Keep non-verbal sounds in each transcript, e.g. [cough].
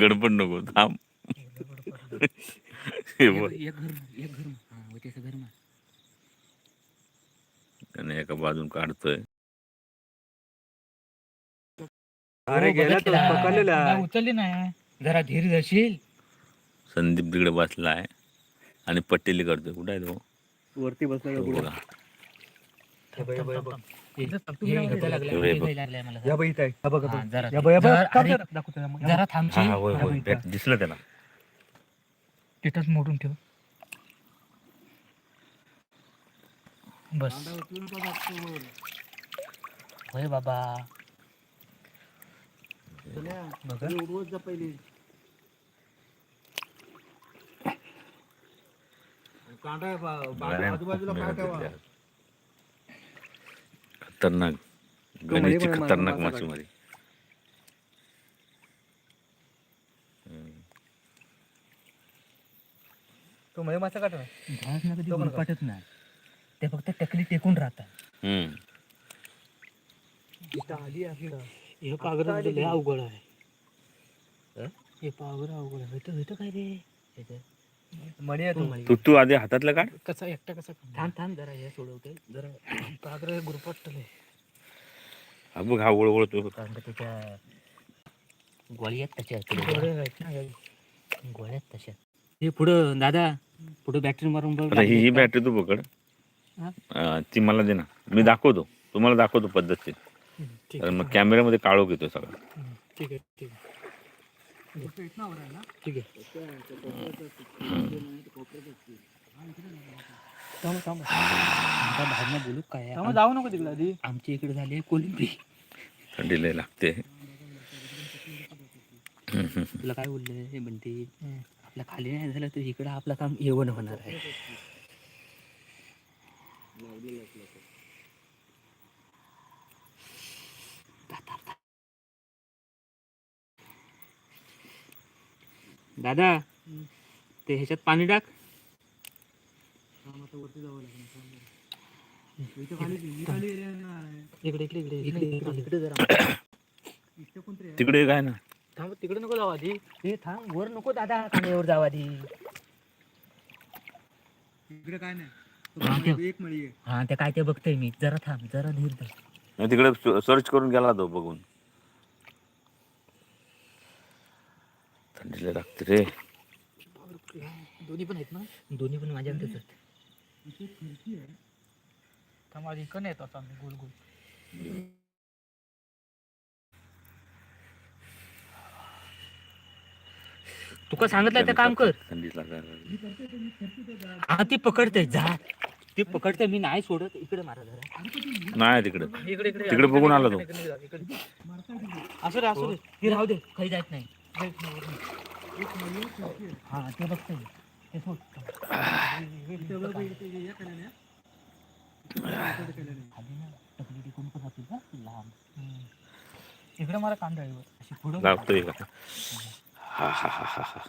गडबड नको थांब. हे बघ. एक घर एक घर हा व त्याचं घर मार त्याने एका बाजून काढतोय. अरे गेला तो पकडलेला. आहे. उचलली नाही जरा धीर धरशील संदीप तिकडे बसला आहे आणि पट्टेली करतोय. कुठे आहे तो? वरती बसला तो पुढे? बघा. हे बघ, हे बघ, बघ. बघ. या बघ इथं आहे. बघ, हा, बघ. जरा या बघ, या बघ. जरा- थांब, अरे, जरा दाखवतो ना. जरा हा थांबशील होय होय इथं. बॅट दिसलं त्याला तिथंच मोडून ठेव बस होय बाबा तो गणेशची म्हणे मला खतरनाक मासा मासेमारी तो मध्ये मासा काढ ना. घास ना कधी तो पण गुरफटत नाही. ते फक्त टकली टेकून राहतात. हम्म. आली आता. हे पागर आली. लय. अवघड आहे. हे? पागर अवघड आहे. इथं इथं काय रे? तो. तू तू आधी हातातलं काढ. कसा एकटा कसा थांब थांब जरा हे सोडवते जरा पागर गुरफटले हा बघ हा ओळवळतो कारण का त्याच्या गोळी आहेत त्याच्या गोळ्या आहेत तशा. हे पुढं दादा पुढं बॅटरी मारून बघ. आता ही ही बॅटरी तू पकड. हा? अं, ती मला दे ना. मी दाखवतो. तुम्हाला दाखवतो पद्धतशीर. ठीक मग कॅमेऱ्यामध्ये काळोख येतो सगळा. ठीक आहे ठीक आहे. ठीक आहे. बोलू काय? जाऊ नको तिकडे आधी. आमच्या इकडे झाली आहे कोलिंबी थंडी लय लागते. तुला काय बोलले हे म्हणते आपल्या खाली नाही झालं तर इकडं आपलं काम येवण होणार आहे. दादा ते ह्याच्यात पाणी टाक. इकडे इकडे इकडे इकडे इकडे इकडे जरा. तिकडे काय ना? थांब तिकडे नको जाऊ आधी. हे थांब वर नको दादा खाण्यावर जाऊ आधी. इकडे काय नाही. हा, ते- एक हा ते काय ते बघतोय मी. जरा थांब जरा धीर तिकडे सर्च करून गेला तो बघून. थंडी लय लागते रे. दोन्ही पण आहेत ना? दोन्ही पण थांब आधी इकडे येतो आता आम्ही. गोल गोल. तुका सांगितलं ते काम कर? लागायला हा ती पकडते जा. ती पकडते मी नाही सोडत. इकडे मारा जरा. नाही तिकडे. इकडे इकडे. तिकडे बघून आला तो. असू दे असू दे. ती राहू दे. काही जात नाही. हा ते बघते मी. ते सोड. खाली ना टकली टिकून पण राहतील ना लांब. इकडे मला कांदा आहे अशी पुढं लावतोय का हा हा हा हा हा.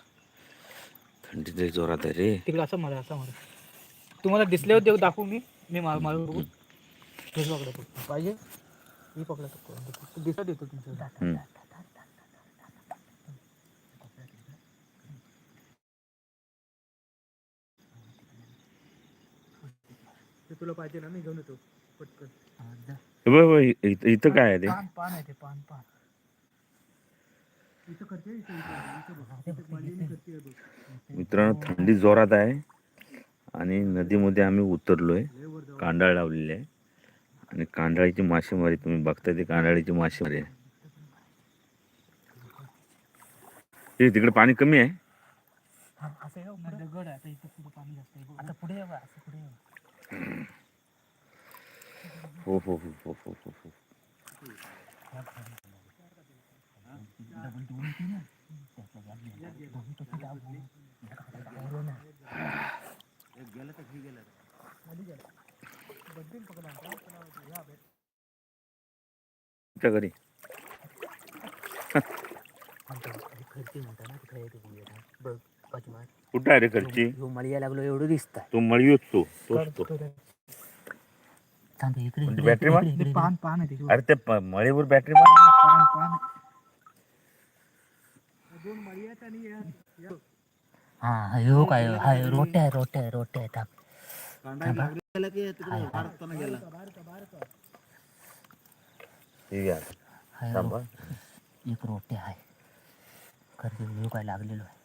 थंडी लय जोरात आहे रे. तिकडे असं मला असं मला तुम्हाला दिसल्यावर देऊ दाखवू मी. मी मार मारून बघू. हेच पकडा फक्त पाहिजे? मी पकडा फक्त दिसत येतो तुमचं ते तुला पाहिजे ना मी घेऊन येतो पटकन. बघ, बघ, इथं इथं काय आहे ते? पान पान आहे ते पान पान. इथं करते इथं इथं इथं बघ. इथं. मळीने करते बघ. मित्रांनो थंडी जोरात आहे आणि नदीमध्ये आम्ही उतरलोय. लय वर जाऊ. कांडाळ लावलेली आहे. आणि कांडाळीची मासेमारी तुम्ही बघताय ती कांडाळीची मासेमारी आहे. हे तिकडे पाणी कमी आहे? असं आहे दगड आहे आता इथं पुढे पाणी जास्त आहे आता पुढे असं पुढे. हो हो हो हो हो हो हो. तुमच्या घरी. आमच्या म्हणता ना तिकडे बघ. कुठं आहे रे घरची? ह्यो लागलो एवढं दिसत तो मळी तो तोच तो. थांब इकडे म्हणजे इकडे, बॅटरी इकडे, मार? इकडे, इकडे. पान पान आहे त्याच्यावर. अरे ते प- मळीवर बॅटरी पान पान हा हो काय हाय रोट्या रोट्या रोट्या गेला? ठीक आहे हाय थांबा. एक रोट्या आहे. खरं काय लागलेलो आहे.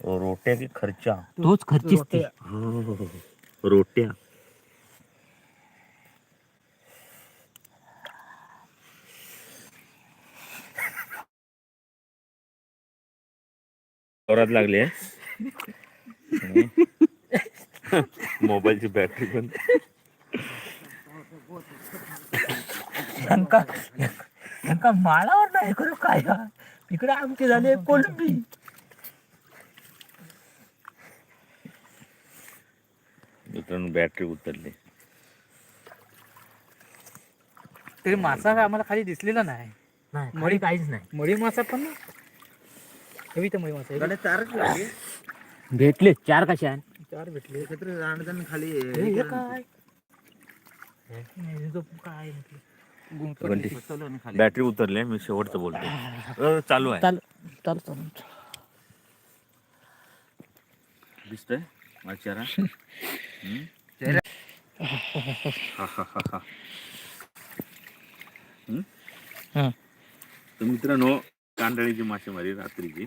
रोट्या की खर्चा? तोच खर्चीच ती. रोट्या. जोरात लागली मोबाईलची बॅटरी पण. यांका यांका माळावर नाही करू काय? इकडे आमचे झाले कोलंबी. बॅटरी उतरली. तरी मासा काय आम्हाला खाली दिसलेला नाही. नाही मळी काहीच नाही. मळी मासा पण ना. हवी तर मळी मासा गणेश चारच लागले. भेटले चार कशा चार भेटले. एकत्र खाली हे हे काय? हे जो काय म्हटलं बॅटरी उतरली मी शेवटचं बोलतो चालू आहे. चाल चाल चाल दिसतंय? माझा चेहरा? [laughs] हम्म? [laughs] हम्म? तर मित्रांनो कांदळीची मासेमारी रात्रीची.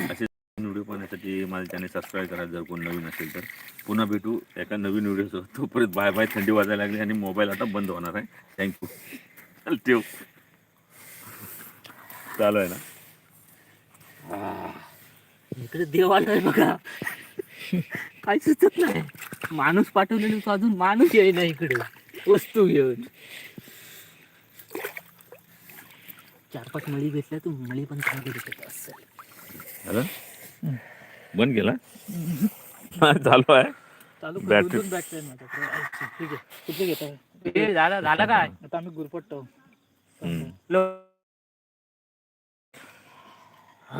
असे व्हिडिओ पाहण्यासाठी माझ्या चॅनल सबस्क्राईब करा जर कोण नवीन असेल तर. पुन्हा भेटू एका नवीन व्हिडिओसोबत. तोपर्यंत बाय बाय थंडी वाजायला लागली आणि मोबाईल आता बंद होणार आहे. थँक्यू चल ठेव चालू आहे ना? इकडे देव आलोय बघा. काय सुचत नाही. माणूस पाठवलेला अजून माणूस येईना इकडे. वस्तू घेऊन. चार पाच मळी भेटल्या तू मळी पण चांगली भेटत असेल बंद केला? हा, चालू आहे. चालू. बॅटरी बॅटरी ठीक आहे. कुठले घेता हे झालं झालं काय? आता आम्ही गुरपटतो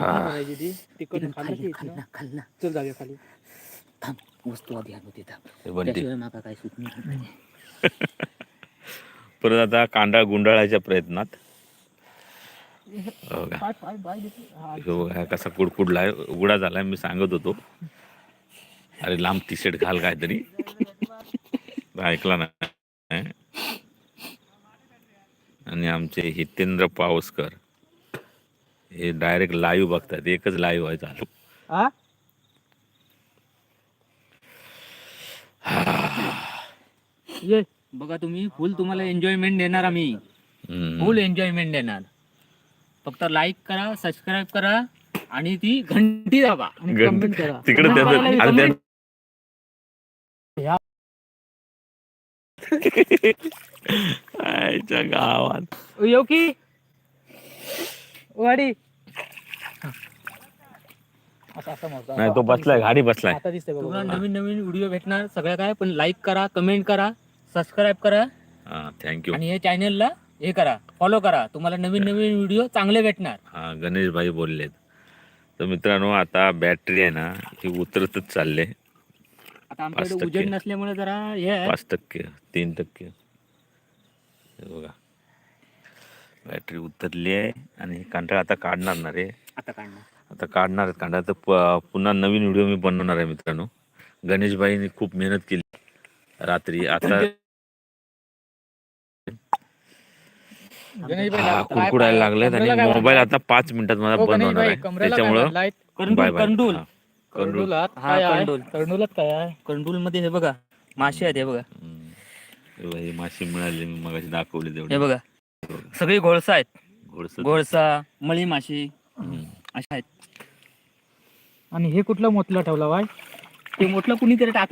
करायची ती तिकट खाल्लं खाल्लं की खाल्लं खाल्लं चल जाऊया खाली. थांब वस्तू आधी आणू दे थांब बंटी. त्याशिवाय माका काय सुटणार नाही [laughs] परत आता कांदा गुंडाळायच्या प्रयत्नात. हो का? पाय पाय पाय देते. हा, हो हा कसा कुडकुडलाय उघडा झालाय मी सांगत होतो. अरे लांब टी शर्ट घाल काहीतरी. [laughs] ऐकला ना? आणि आमचे हितेंद्र पावसकर. हे डायरेक्ट लाईव्ह बघतात. एकच लाईव्ह आहे चालू. हा? ये. बघा तुम्ही फुल तुम्हाला एन्जॉयमेंट देणार आम्ही. फुल एन्जॉयमेंट देणार. फक्त लाईक करा सबस्क्राईब करा आणि ती घंटी दाबा. करा. तिकडे त्याचं [laughs] गावात. येऊ की. वाडी. असं असं मग नाही तो बसलाय गाडी बसलाय. आता दिसतंय बघा. तुम्हाला बघा. नवीन नवीन व्हिडिओ भेटणार सगळ्या काय पण लाईक करा कमेंट करा सबस्क्राईब करा. हा थँक्यू आणि हे चॅनलला हे करा फॉलो करा. तुम्हाला नवीन नवीन व्हिडिओ चांगले भेटणार. हा गणेश भाई बोललेत. तर मित्रांनो आता बॅटरी आहे ना ही उतरतच चालले आता आमच्याकडे टक्के. उजेड नसल्यामुळे जरा हे आहे. पाच टक्के तीन टक्के. हे बघा. बॅटरी उतरली आहे आणि कांटाळा आता काढणार ना रे. आता काढणार. आता काढणार आहेत कांदा तर प- पुन्हा नवीन व्हिडिओ मी बनवणार आहे मित्रांनो. गणेशबाईंनी खूप मेहनत केली रात्री. आता गणेश भाई, हा, लागलेत आणि मोबाईल? आता पाच मिनिटात माझा हो, बंद होणार आहे. त्याच्यामुळं बाय कंडूल बाय कंडूल हा, कंडूल हा, काय आहे? काय कंडूल मध्ये हे बघा मासे आहेत हे बघा. हम्म. हे ही माशी मिळाली मी मगाशी दाखवली हे तेवढी बघा. सगळी घोळसा आहेत. घोळसा. मळी माशी हम्म. अशा आहेत. आणि हे कुठला मोतला ठेवला बाय? ते मोठलं कुणीतरी टाक